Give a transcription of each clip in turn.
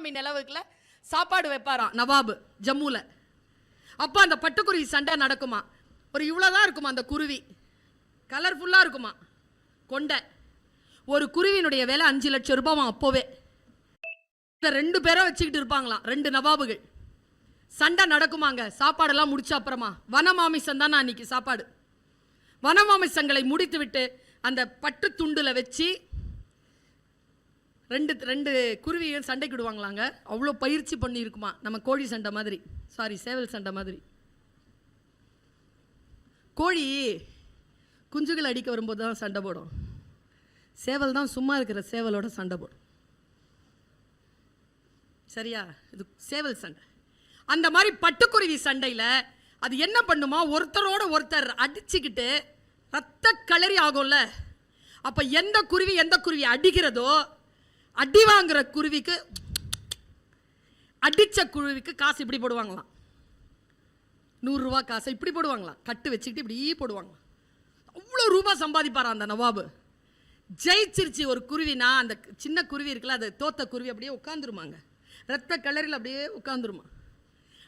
பௌர்ணமி நிலவுக்குள்ள சாப்பாடு வைப்பாராம் நவாபு ஜம்முவில் அப்போ அந்த பட்டுக்குருவி சண்டை நடக்குமா? ஒரு இவ்வளோதான் இருக்குமா அந்த குருவி? கலர்ஃபுல்லாக இருக்குமா? கொண்டை. ஒரு குருவினுடைய விலை அஞ்சு லட்சம் ரூபாமா அப்போவே? இந்த ரெண்டு பேரை வச்சுக்கிட்டு இருப்பாங்களாம் ரெண்டு நவாபுகள். சண்டை நடக்குமாங்க சாப்பாடெல்லாம் முடிச்ச அப்புறமா? வனமாமிசம் தான் அன்னைக்கு சாப்பாடு? வனமாமிசங்களை முடித்துவிட்டு அந்த பட்டு துண்டில் வச்சு ரெண்டு ரெண்டு குருவியும் சண்டைக்கு விடுவாங்களாங்க அவ்வளோ பயிற்சி பண்ணியிருக்குமா? நம்ம கோழி சண்டை மாதிரி. சாரி சேவல் சண்டை மாதிரி. கோழி குஞ்சுகள் அடிக்க வரும்போது தான் சண்டை போடும். சேவல் தான் சும்மா இருக்கிற சேவலோட சண்டை போடும். சரியா? இது சேவல் சண்டை. அந்த மாதிரி பட்டுக்குருவி சண்டையில் அது என்ன பண்ணுமா? ஒருத்தரோட ஒருத்தர் அடிச்சுக்கிட்டு ரத்த களரி ஆகும்ல. அப்போ எந்த குருவி எந்த குருவி அடிக்கிறதோ அடி வாங்குற குருவிக்கு அடிச்ச குருவிக்கு காசு இப்படி போடுவாங்களாம். நூறுரூவா காசை இப்படி போடுவாங்களாம். கட்டு வச்சுக்கிட்டு இப்படி போடுவாங்களாம். அவ்வளோ ரூபா சம்பாதிப்பாரா அந்த நவாபு? ஜெயிச்சிருச்சு ஒரு குருவினா அந்த சின்ன குருவி இருக்குல்ல அது தோத்த குருவி அப்படியே உட்காந்துருமாங்க ரத்த கலரில் அப்படியே உட்காந்துருமா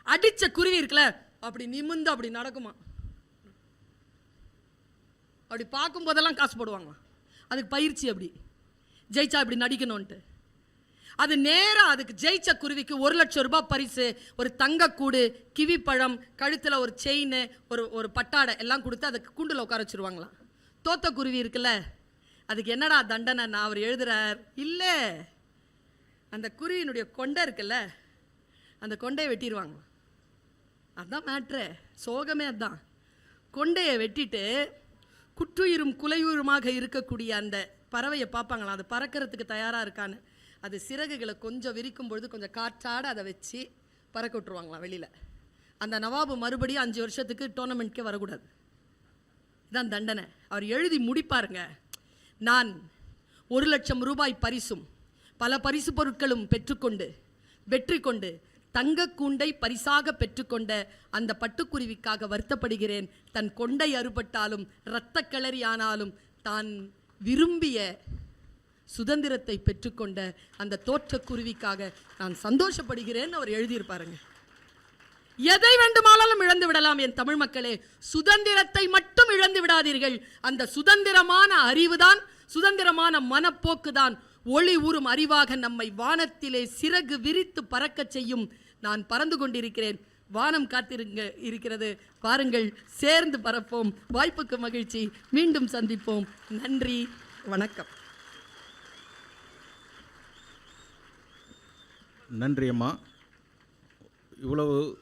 அடிச்ச குருவி இருக்குல்ல அப்படி நிமிந்து அப்படி நடக்குமா. அப்படி பார்க்கும்போதெல்லாம் காசு போடுவாங்களாம். அதுக்கு பயிற்சி அப்படி. ஜெயிச்சா இப்படி நடிக்கணும்ன்ட்டு. அது நேராக அதுக்கு ஜெயிச்ச குருவிக்கு ஒரு லட்சம் ரூபாய் பரிசு ஒரு தங்கக்கூடு கிவி பழம் கழுத்தில் ஒரு செயின் ஒரு ஒரு பட்டாடை எல்லாம் கொடுத்து அதுக்கு கூண்டில் உட்கார வச்சிருவாங்களாம் தோத்த குருவி இருக்குல்ல அதுக்கு என்னடா தண்டனை நான் அவர் எழுதுறார்? இல்லை. அந்த குருவியினுடைய கொண்டை இருக்குல்ல அந்த கொண்டையை வெட்டிடுவாங்க அதான் மேட்ரு சோகமே அதான். கொண்டையை வெட்டிட்டு குற்றுயிரும் குலையுயிருமாக இருக்கக்கூடிய அந்த பறவையை பார்ப்பாங்களாம் அது பறக்கிறதுக்கு தயாராக இருக்கான்னு. அது சிறகுகளை கொஞ்சம் விரிக்கும் பொழுது கொஞ்சம் காற்றாட அதை வச்சு பறக்க விட்டுருவாங்களாம் வெளியில். அந்த நவாபு மறுபடியும் அஞ்சு வருஷத்துக்கு டோர்னமெண்ட்கே வரக்கூடாது. இதான் தண்டனை. அவர் எழுதி முடிப்பாருங்க. நான் ஒரு லட்சம் ரூபாய் பரிசும் பல பரிசு பொருட்களும் பெற்றுக்கொண்டு வெற்றி கொண்டு தங்க கூண்டை பரிசாக பெற்றுக்கொண்ட அந்த பட்டுக்குருவிக்காக வருத்தப்படுகிறேன். தன் கொண்டை அறுபட்டாலும் இரத்த கிளறி ஆனாலும் தான் விரும்பிய சுதந்திரத்தை பெற்றுக்கொண்ட அந்த தோற்றக்குருவிக்காக நான் சந்தோஷப்படுகிறேன் அவர் எழுதியிருப்பாருங்க. எதை வேண்டுமானாலும் இழந்து விடலாம் என் தமிழ் மக்களே. சுதந்திரத்தை மட்டும் இழந்து விடாதீர்கள். அந்த சுதந்திரமான அறிவுதான் சுதந்திரமான மனப்போக்குதான். ஒளி ஊறும் அறிவாக நம்மை வானத்திலே சிறகு விரித்து பறக்கச் செய்யும் நான் பறந்து கொண்டிருக்கிறேன். வானம் காத்திருங்க இருக்கிறது. பாருங்கள் சேர்ந்து பறப்போம். வாய்ப்புக்கு மகிழ்ச்சி. மீண்டும் சந்திப்போம். நன்றி. வணக்கம். நன்றி அம்மா. இவ்வளவு